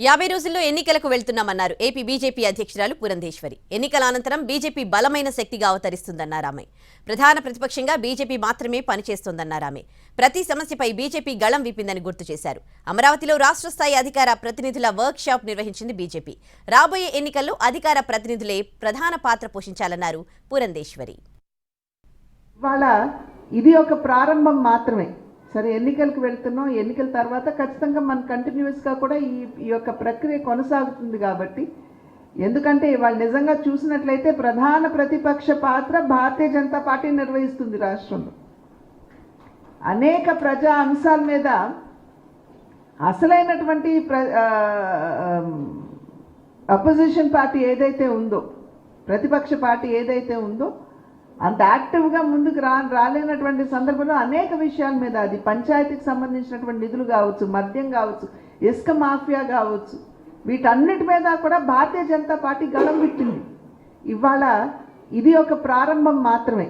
యాభై రోజుల్లో ఎన్నికలకు వెళ్తున్నామన్నారు. ఏపీ బీజేపీ అధ్యక్షురాలు పురంధేశ్వరి. ఎన్నికల అనంతరం బీజేపీ బలమైన శక్తిగా అవతరిస్తుందన్నారు ఆమె. ప్రధాన ప్రతిపక్షంగా బీజేపీ మాత్రమే పనిచేస్తోందన్నారు ఆమె. ప్రతి సమస్యపై బీజేపీ గళం విప్పిందని గుర్తు చేశారు. అమరావతిలో రాష్ట్ర స్థాయి అధికార ప్రతినిధుల వర్క్ షాప్ నిర్వహించింది బీజేపీ. రాబోయే ఎన్నికల్లో అధికార ప్రతినిధులే ప్రధాన పాత్ర పోషించాలన్నారు పురంధేశ్వరి. ఇది ఒక ప్రారంభం మాత్రమే. సరే ఎన్నికలకు వెళ్తున్నాం. ఎన్నికల తర్వాత ఖచ్చితంగా మన కంటిన్యూస్గా కూడా ఈ ఈ యొక్క ప్రక్రియ కొనసాగుతుంది కాబట్టి ఎందుకంటే ఇవాళ నిజంగా చూసినట్లయితే ప్రధాన ప్రతిపక్ష పాత్ర భారతీయ జనతా పార్టీ నిర్వహిస్తుంది రాష్ట్రంలో. అనేక ప్రజా అంశాల మీద అసలైనటువంటి ప్ర అపోజిషన్ పార్టీ ఏదైతే ఉందో ప్రతిపక్ష పార్టీ ఏదైతే ఉందో అంత యాక్టివ్గా ముందుకు రా రాలేనటువంటి సందర్భంలో అనేక విషయాల మీద అది పంచాయతీకి సంబంధించినటువంటి నిధులు కావచ్చు మద్యం కావచ్చు ఇసుక మాఫియా కావచ్చు వీటన్నిటి మీద కూడా భారతీయ జనతా పార్టీ గళం పెట్టింది. ఇవాళ ఇది ఒక ప్రారంభం మాత్రమే.